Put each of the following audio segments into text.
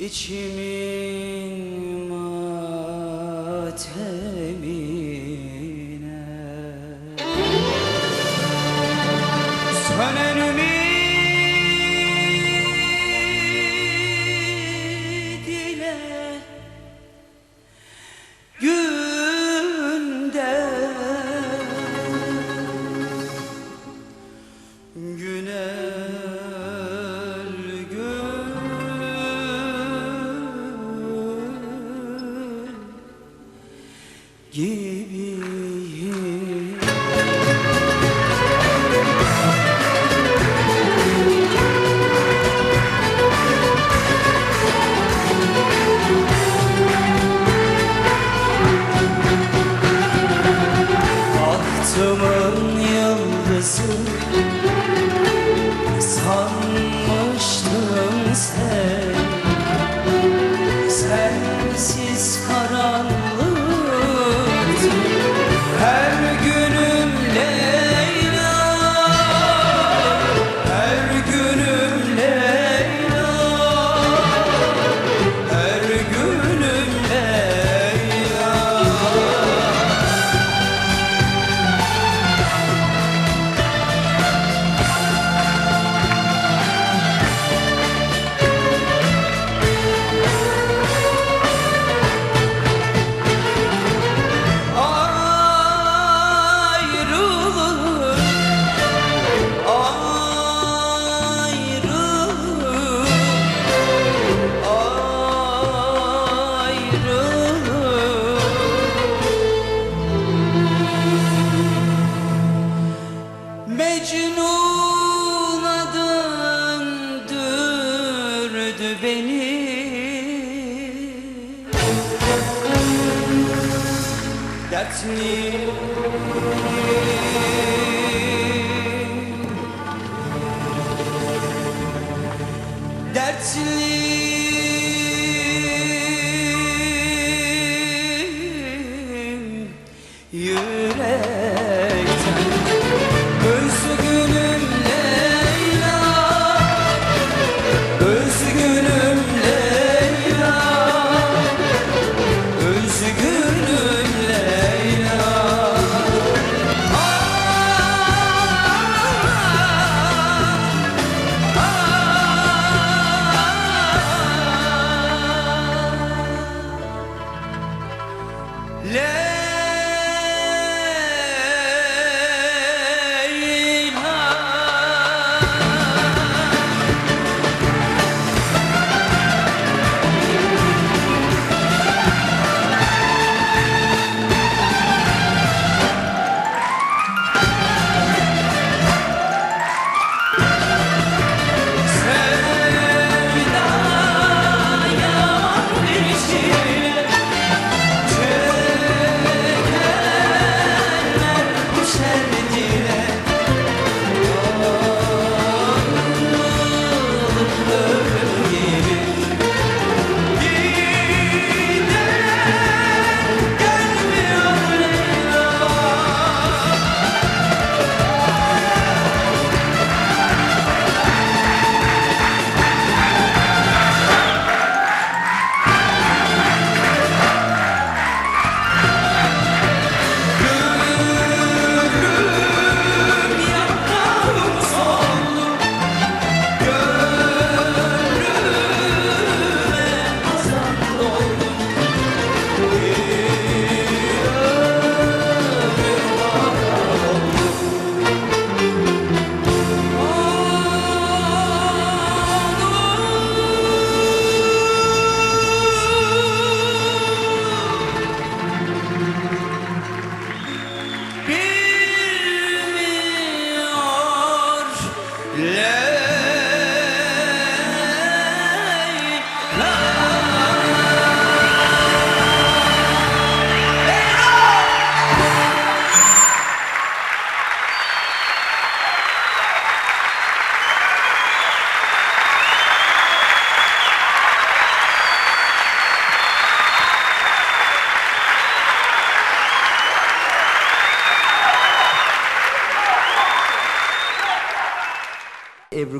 İçimin matemine gibiyim. Bahtımın yıldızı döndürdü beni. Dertli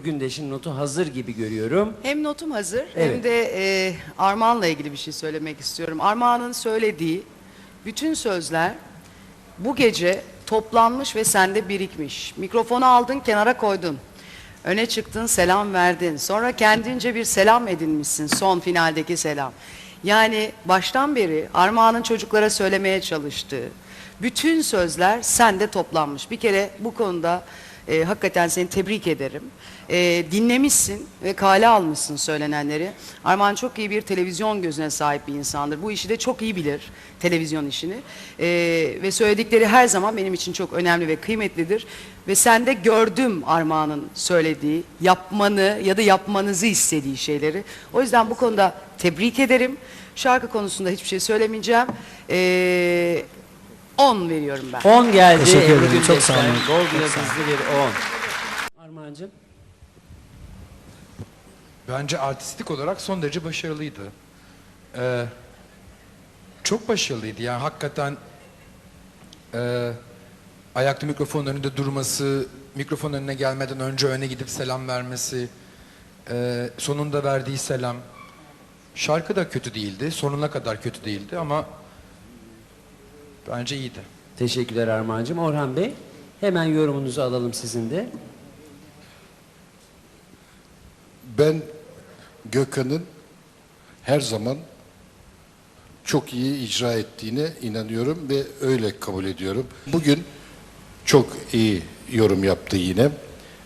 Gündeş'in notu hazır gibi görüyorum. Hem notum hazır Evet. hem de e, Armağan'la ilgili bir şey söylemek istiyorum. Armağan'ın söylediği bütün sözler bu gece toplanmış ve sende birikmiş. Mikrofonu aldın kenara koydun. Öne çıktın selam verdin. Sonra kendince bir selam edinmişsin son finaldeki selam. Yani baştan beri Armağan'ın çocuklara söylemeye çalıştığı bütün sözler sende toplanmış. Bir kere bu konuda e, hakikaten seni tebrik ederim. E, dinlemişsin ve kale almışsın söylenenleri. Armağan çok iyi bir televizyon gözüne sahip bir insandır. Bu işi de çok iyi bilir, televizyon işini. E, ve söyledikleri her zaman benim için çok önemli ve kıymetlidir. Ve sende gördüm Armağan'ın söylediği, yapmanı ya da yapmanızı istediği şeyleri. O yüzden bu konuda tebrik ederim. Şarkı konusunda hiçbir şey söylemeyeceğim. E, 10 veriyorum ben. 10 geldi. Teşekkür Ebru ederim, çok sağ olun. Gol Çok yıldızlı bir 10. Armağan'cığım. Bence artistik olarak son derece başarılıydı. Ee, çok başarılıydı. Yani hakikaten e, ayakta mikrofonun önünde durması, mikrofon önüne gelmeden önce öne gidip selam vermesi, e, sonunda verdiği selam. Şarkı da kötü değildi, sonuna kadar kötü değildi ama bence iyiydi. Teşekkürler Armağan'cığım. Orhan Bey hemen yorumunuzu alalım sizin de. Ben Gökhan'ın her zaman çok iyi icra ettiğine inanıyorum ve öyle kabul ediyorum. Bugün çok iyi yorum yaptı yine.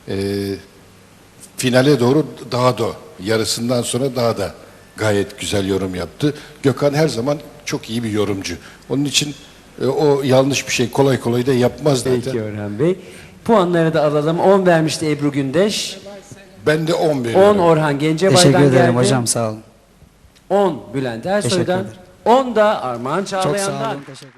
Ee, finale doğru daha da yarısından sonra daha da gayet güzel yorum yaptı. Gökhan her zaman çok iyi bir yorumcu. Onun için e, o yanlış bir şey kolay kolay da yapmaz zaten. Peki Orhan Bey. Puanları da alalım. 10 vermişti Ebru Gündeş. Ben de 10 10 veriyorum. Orhan Gencebay'dan Teşekkür ederim geldi. hocam sağ olun. 10 Bülent Ersoy'dan. ederim. 10 da Armağan Çok Çağlayan'dan. sağ olun. Teşekkür ederim.